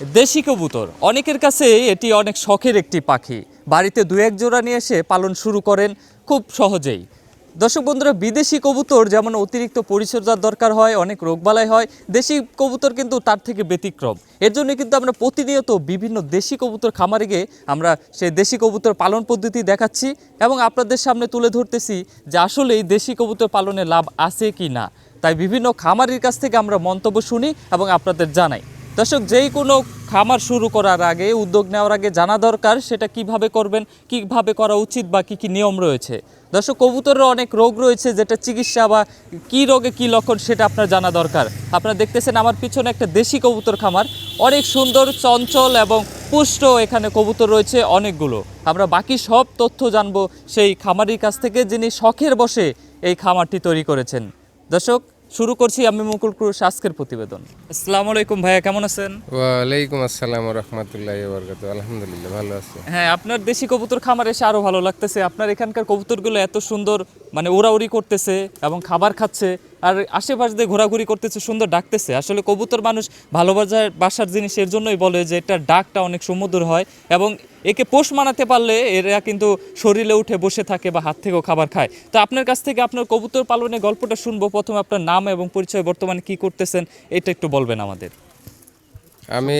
দেশি কবুতর। অনেকের কাছে এটি অনেক শখের একটি পাখি। বাড়িতে দু এক জোড়া নিয়ে এসে পালন শুরু করেন খুব সহজেই। দর্শক বন্ধুরা, বিদেশি কবুতর যেমন অতিরিক্ত পরিচর্যার দরকার হয়, অনেক রোগবালাই হয়, দেশি কবুতর কিন্তু তার থেকে ব্যতিক্রম। এর জন্য কিন্তু আমরা প্রতিনিয়ত বিভিন্ন দেশি কবুতর খামারে গিয়ে আমরা সেই দেশি কবুতর পালন পদ্ধতি দেখাচ্ছি এবং আপনাদের সামনে তুলে ধরতেছি যে আসলে এই দেশি কবুতর পালনে লাভ আছে কি না। তাই বিভিন্ন খামারির কাছ থেকে আমরা মন্তব্য শুনি এবং আপনাদের জানাই। দর্শক, যেই কোনো খামার শুরু করার আগে, উদ্যোগ নেওয়ার আগে জানা দরকার সেটা কীভাবে করবেন, কীভাবে করা উচিত বা কি কি নিয়ম রয়েছে। দর্শক, কবুতরের অনেক রোগ রয়েছে, যেটা চিকিৎসা বা কি রোগে কি লক্ষণ সেটা আপনার জানা দরকার। আপনারা দেখতেছেন আমার পিছনে একটা দেশি কবুতর খামার। অনেক সুন্দর, চঞ্চল এবং পুষ্ট এখানে কবুতর রয়েছে অনেকগুলো। আমরা বাকি সব তথ্য জানব সেই খামারির কাছ থেকে যিনি শখের বসে এই খামারটি তৈরি করেছেন। দর্শক শুরু করছি আমি মুকুল ক্রুশ আজকের প্রতিবেদন। আসসালামু আলাইকুম ভাইয়া কেমন আছেন? ওয়ালাইকুম আসসালাম রহমতুল্লাহ বরকাত আলহামদুলিল্লাহ ভালো আছি। হ্যাঁ আপনার দেশি কবুতর খামার এসে আরও ভালো লাগতেছে। আপনার এখানকার কবুতরগুলো এত সুন্দর মানে উড়াউড়ি করতেছে এবং খাবার খাচ্ছে। আর আশেপাশ দিয়ে ঘোরাঘুরি করতেছে, সুন্দর ডাকতেছে। আসলে কবুতর মানুষ ভালোবাসার, বাসার জিনিস এর জন্যই বলে যে এটা ডাকটা অনেক সুমধুর হয় এবং একে পোষ মানাতে পারলে এরা কিন্তু শরীরে উঠে বসে থাকে বা হাত থেকেও খাবার খায়। তো আপনার কাছ থেকে আপনার কবুতর পালনের গল্পটা শুনব। প্রথমে আপনার নাম এবং পরিচয় বর্তমানে কি করতেছেন, এটা একটু বলবেন আমাদের। আমি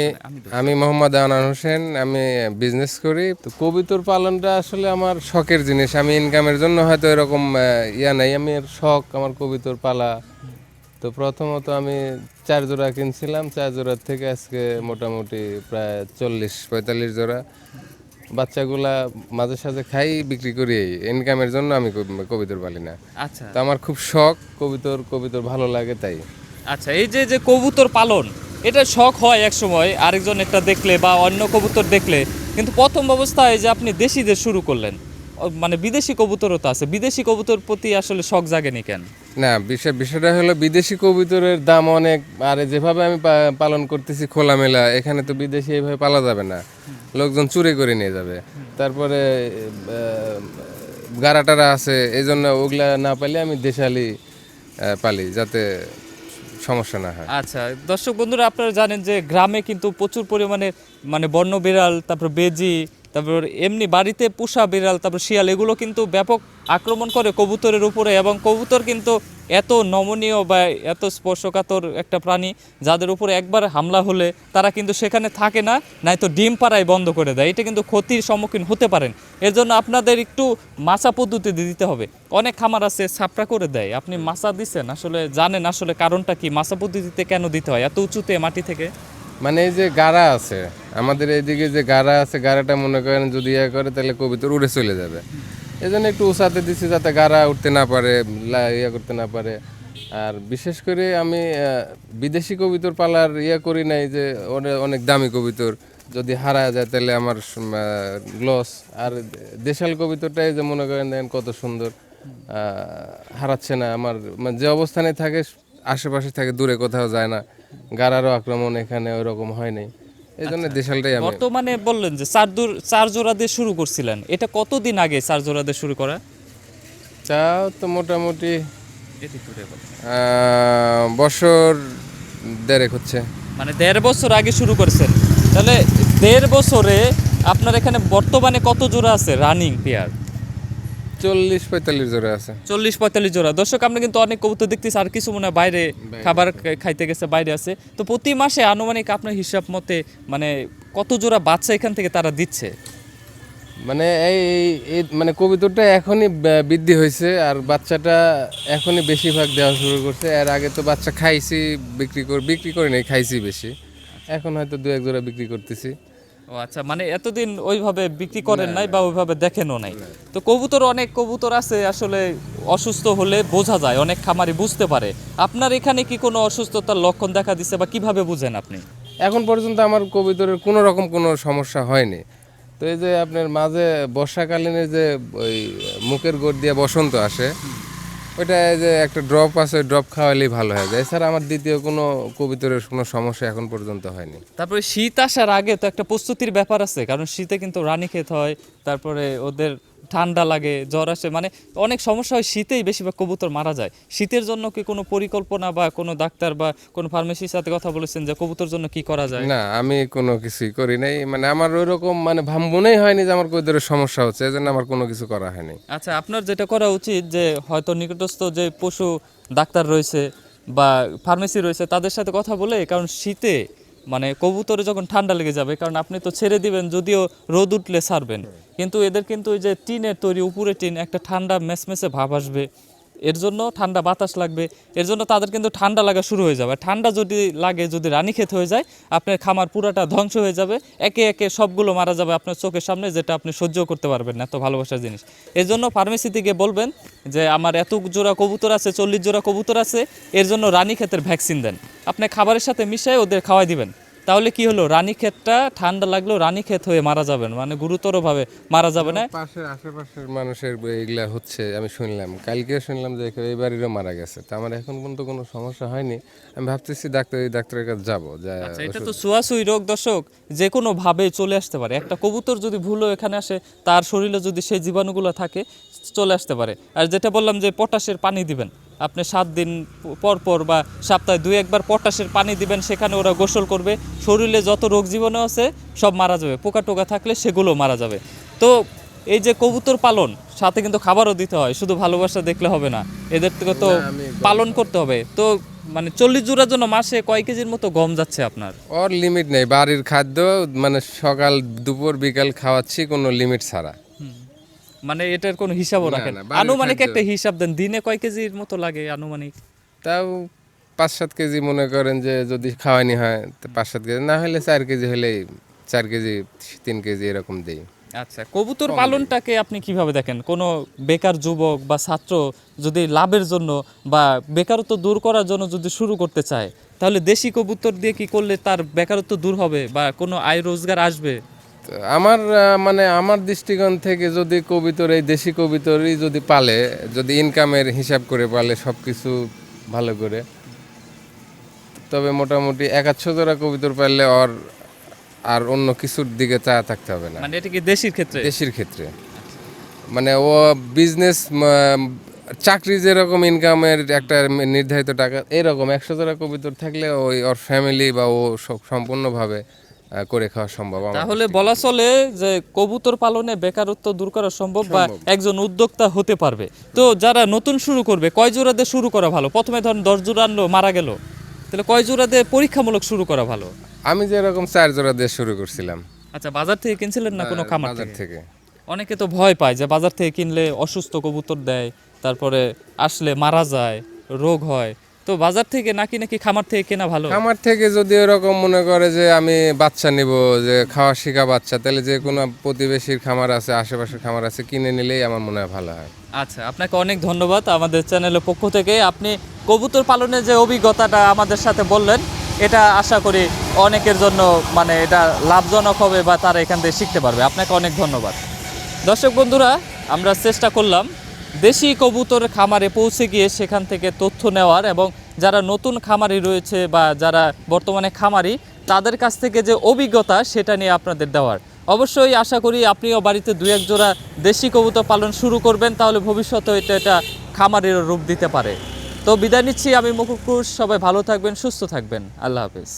আমি মোহাম্মদ আনান হোসেন আমি বিজনেস করি। তো কবিতর পালনটা আসলে আমার শখের জিনিস। আমি ইনকামের জন্য হয়তো এরকম ইয়া নাই। আমি শখ আমার কবিতর পালা। তো প্রথমত আমি চার জোড়া কিনছিলাম। চার জোড়ার থেকে আজকে মোটামুটি প্রায় চল্লিশ পঁয়তাল্লিশ জোড়া। বাচ্চাগুলা মাঝে সাঝে খাই বিক্রি করি। ইনকামের জন্য আমি কবিতর পালি না। আচ্ছা। তো আমার খুব শখ কবিতর কবিতর ভালো লাগে তাই। আচ্ছা এই যে যে কবুতর পালন এটা শখ হয় এক সময়, আরেকজন একটা দেখলে বা অন্য কবুতর দেখলে, কিন্তু প্রথম অবস্থায় যে আপনি দেশিদের শুরু করলেন মানে বিদেশি কবুতরও তো আছে, বিদেশি কবুতর প্রতি আসলে শখ জাগেনি কেন? না, বিষয়, বিষয়টা হলো বিদেশি কবুতরের দাম অনেক, আর যেভাবে আমি পালন করতেছি খোলামেলা, এখানে তো বিদেশি এইভাবে পালা যাবে না। লোকজন চুরি করে নিয়ে যাবে। তারপরে গারাটারা আছে এই জন্য ওগুলা না পাইলে আমি দেশালি পালি, যাতে সমস্যা না হয়। আচ্ছা দর্শক বন্ধুরা, আপনারা জানেন যে গ্রামে কিন্তু প্রচুর পরিমাণে মানে বন্য বিড়াল, তারপর বেজি, তারপর এমনি বাড়িতে পোষা বিড়াল, তারপর শিয়াল, এগুলো কিন্তু ব্যাপক আক্রমণ করে কবুতরের উপরে এবং কবুতর কিন্তু এত নমনীয় বা এত স্পর্শকাতর একটা প্রাণী যাদের উপরে একবার হামলা হলে তারা কিন্তু সেখানে থাকে না নাই তো ডিম পাড়াই বন্ধ করে দেয়। এটা কিন্তু ক্ষতির সম্মুখীন হতে পারেন। এর জন্য আপনাদের একটু মাছা পদ্ধতি দিতে হবে। অনেক খামার আছে, ছাপড়া করে দেয়। আপনি মাছা দিচ্ছেন আসলে জানেন আসলে কারণটা কি, মাছা পদ্ধতিতে কেন দিতে হয়, এত উঁচুতে মাটি থেকে? মানে এই যে গাড়া আছে, আমাদের এইদিকে যে গাড়া আছে, গাড়াটা মনে করেন যদি ইয়ে করে, তাহলে কবিতর উড়ে চলে যাবে। এই জন্য একটু উঁচাতে দিচ্ছি যাতে গাড়া উঠতে না পারে ইয়ে করতে না পারে। আর বিশেষ করে আমি বিদেশি কবিতর পালার ইয়ে করি নাই যে অনেক দামি কবিতর। যদি হারা যায় তাহলে আমার লস আর দেশাল কবিতরটাই যে মনে করেন দেখেন কত সুন্দর। হারাচ্ছে না আমার মানে যে অবস্থানে থাকে, আশেপাশে থাকে, দূরে কোথাও যায় না। গাড়ারও আক্রমণ এখানে ওইরকম হয় নাই। এই জন্য দেশালটাই আমি বর্তমানে বললেন যে চার দূর চার জোড়া দিয়ে শুরু করছিলেন। এটা কতদিন আগে চার জোড়া দিয়ে শুরু করা? তাও তো মোটামুটি আহ, বছর দেড়েক হচ্ছে। মানে দেড় বছর আগে শুরু করেছেন। তাহলে দেড় বছরে আপনার এখানে বর্তমানে কত জোড়া আছে রানিং পেয়ার? চল্লিশ পঁয়তাল্লিশ জোড়া আছে। চল্লিশ পঁয়তাল্লিশ জোড়া। দর্শক আমরা কিন্তু অনেক কবুতর দেখতেছি আর কিছু মনে হয় বাইরে খাবার খাইতে গেছে বাইরে আছে। তো প্রতি মাসে আনুমানিক আপনার হিসাব মতে মানে কত জোড়া বাচ্চা এখান থেকে তারা দিচ্ছে? মানে এই মানে কবিতরটা এখনই বৃদ্ধি হয়েছে আর বাচ্চাটা এখনই বেশিরভাগ দেওয়া শুরু করছে। এর আগে তো বাচ্চা খাইছি বিক্রি করে বিক্রি করি নাই খাইছি বেশি। এখন হয়তো দু এক জোড়া বিক্রি করতেছি। ও আচ্ছা মানে এতদিন ওইভাবে বিক্রি করেন নাই বা ওইভাবে দেখেনও নাই। তো কবুতর অনেক কবুতর আছে আসলে অসুস্থ হলে বোঝা যায় অনেক খামারি বুঝতে পারে। আপনার এখানে কি কোনো অসুস্থতার লক্ষণ দেখা দিচ্ছে বা কীভাবে বুঝেন আপনি? এখন পর্যন্ত আমার কবিতরের কোনো রকম কোনো সমস্যা হয়নি। তো এই যে আপনার মাঝে বর্ষাকালীন যে ওই মুখের গোড় দিয়ে বসন্ত আসে ওইটা যে একটা ড্রপ আছে ড্রপ খাওয়ালেই ভালো হয়ে যায়। এছাড়া আমার দ্বিতীয় কোনো কবিতরের কোনো সমস্যা এখন পর্যন্ত হয়নি। তারপরে শীত আসার আগে তো একটা প্রস্তুতির ব্যাপার আছে, কারণ শীতে কিন্তু রানী খেতে হয়, তারপরে ওদের ঠান্ডা লাগে জ্বর আসে মানে অনেক সমস্যা হয় শীতেই বেশিরভাগ কবুতর মারা যায়। শীতের জন্য কি কোনো পরিকল্পনা বা কোনো ডাক্তার বা কোনো ফার্মেসির সাথে কথা বলেছেন যে কবুতর জন্য কি করা যায়? না আমি কোনো কিছুই করি নাই। মানে আমার ওইরকম মানে ভাব মনেই হয়নি যে আমার কোথাও সমস্যা হচ্ছে এই জন্য আমার কোনো কিছু করা হয়নি। আচ্ছা আপনার যেটা করা উচিত যে হয়তো নিকটস্থ যে পশু ডাক্তার রয়েছে বা ফার্মেসি রয়েছে তাদের সাথে কথা বলে কারণ শীতে মানে কবুতরে যখন ঠান্ডা লেগে যাবে, কারণ আপনি তো ছেড়ে দিবেন, যদিও রোদ উঠলে ছাড়বেন। কিন্তু এদের কিন্তু ওই যে টিনের তৈরি, উপরে টিন, একটা ঠান্ডা মেসমেসে ভাব আসবে। এর জন্য ঠান্ডা বাতাস লাগবে, এর জন্য তাদের কিন্তু ঠান্ডা লাগা শুরু হয়ে যাবে। ঠান্ডা যদি লাগে, যদি রানীক্ষেত হয়ে যায়, আপনার খামার পুরাটা ধ্বংস হয়ে যাবে। একে একে সবগুলো মারা যাবে আপনার চোখের সামনে, যেটা আপনি সহ্য করতে পারবেন না, এত ভালোবাসার জিনিস। এর জন্য ফার্মেসি থেকে বলবেন যে, আমার এত জোড়া কবুতর আছে, চল্লিশ জোড়া কবুতর আছে, এর জন্য রানীক্ষেতের ভ্যাকসিন দেন। আপনি খাবারের সাথে মিশিয়ে ওদের খাওয়াই দিবেন। তাহলে কি হলো? রানীক্ষেতটা ঠান্ডা লাগলেও রানীক্ষেত হয়ে মারা যাবেন। মানে গুরুতরভাবে মারা যাবে না? পাশের আশেপাশের মানুষের এগুলা হচ্ছে আমি শুনলাম। কালকে শুনলাম যে এই বাড়িরও মারা গেছে। তা আমার এখন পর্যন্ত কোনো সমস্যা হয়নি। আমি ভাবতেছি ডাক্তার এই ডাক্তারের কাছে যাব যা আচ্ছা এটা তো সুয়াসুই রোগ দর্শক। যে কোনো ভাবে চলে আসতে পারে। একটা কবুতর যদি ভুলও এখানে আসে তার শরীরে যদি সেই জীবাণুগুলো থাকে চলে আসতে পারে। আর যেটা বললাম যে পটাশের পানি দিবেন। আপনি সাত দিন পর পর বা সপ্তাহে দুই একবার পটাশের পানি দিবেন সেখানে ওরা গোসল করবে। শরীরে যত রোগ জীবাণু আছে সব মারা যাবে। পোকা টোকা থাকলে সেগুলো মারা যাবে। তো এই যে কবুতর পালন সাথে কিন্তু খাবারও দিতে হয়। শুধু ভালোবাসা দেখলে হবে না। এদের থেকে তো পালন করতে হবে। তো মানে চল্লিশ জোড়ার জন্য মাসে কয় কেজির মতো গম যাচ্ছে আপনার? ওর লিমিট নেই। বাড়ির খাদ্য মানে সকাল দুপুর বিকাল খাওয়াচ্ছি কোনো লিমিট ছাড়া। মানে এটার কোনো হিসাবও রাখেন। আনুমানিক একটা হিসাব দেন দিনে কয় কেজির মতো লাগে আনুমানিক? তাও পাঁচ সাত কেজি মনে করেন যে যদি খাওয়ানি হয় পাঁচ সাত কেজি না হলে চার কেজি হলেই চার কেজি তিন কেজি এরকম দেই। আচ্ছা কবুতর পালনটাকে আপনি কীভাবে দেখেন? কোনো বেকার যুবক বা ছাত্র যদি লাভের জন্য বা বেকারত্ব দূর করার জন্য যদি শুরু করতে চায় তাহলে দেশি কবুতর দিয়ে কি করলে তার বেকারত্ব দূর হবে বা কোনো আয় রোজগার আসবে? আমার মানে আমার দৃষ্টিকোণ থেকে যদি কবিতর এই দেশি কবিতরই যদি পালে যদি ইনকামের হিসাব করে পালে সব কিছু ভালো করে তবে মোটামুটি এক আধশো জোড়া কবিতর পারলে ওর আর অন্য কিছুর দিকে চা থাকতে হবে না। মানে এটা কি দেশির ক্ষেত্রে? দেশের ক্ষেত্রে। মানে ও বিজনেস চাকরি যেরকম ইনকামের একটা নির্ধারিত টাকা এরকম একশো জোড়া কবিতর থাকলে ওই ওর ফ্যামিলি বা ও সব সম্পূর্ণভাবে করে খাওয়া সম্ভব তাহলে বলা চলে যে কবুতর পালনে বেকারত্ব দূর করা সম্ভব বা একজন উদ্যোক্তা হতে পারবে। তো যারা নতুন শুরু করবে কয় জোড়া দিয়ে শুরু করা ভালো? প্রথমে ধরুন দশ জোড়া আনলো মারা গেল। তাহলে কয় জোড়া দিয়ে পরীক্ষামূলক শুরু করা ভালো? আমি যেরকম চার জোড়া দিয়ে শুরু করছিলাম। আচ্ছা বাজার থেকে কিনছিলেন না কোনো খামার থেকে। অনেকে তো ভয় পায় যে বাজার থেকে কিনলে অসুস্থ কবুতর দেয় তারপরে আসলে মারা যায় রোগ হয়। তো বাজার থেকে নাকি নাকি খামার থেকে কেনা ভালো? আমার থেকে যদি এরকম মনে করে যে আমি বাচ্চা নিব যে খাওয়া শিখা বাচ্চা তাহলে যে কোনো প্রতিবেশীর খামার আছে আশেপাশের খামার আছে কিনে নিলেই আমার মনে হয় ভালো হয়। আচ্ছা আপনাকে অনেক ধন্যবাদ আমাদের চ্যানেলের পক্ষ থেকে। আপনি কবুতর পালনের যে অভিজ্ঞতাটা আমাদের সাথে বললেন এটা আশা করি অনেকের জন্য মানে এটা লাভজনক হবে বা তারা এখান থেকে শিখতে পারবে। আপনাকে অনেক ধন্যবাদ। দর্শক বন্ধুরা আমরা চেষ্টা করলাম দেশি কবুতর খামারে পৌঁছে গিয়ে সেখান থেকে তথ্য নেওয়ার এবং যারা নতুন খামারি রয়েছে বা যারা বর্তমানে খামারি, তাদের কাছ থেকে যে অভিজ্ঞতা সেটা নিয়ে আপনাদের দেওয়ার। অবশ্যই আশা করি আপনিও বাড়িতে দু এক জোড়া দেশি কবুতর পালন শুরু করবেন, তাহলে ভবিষ্যতে এটা এটা খামারের রূপ দিতে পারে। তো বিদায় নিচ্ছি আমি মুকুকুশ সবাই ভালো থাকবেন, সুস্থ থাকবেন। আল্লাহ হাফিজ।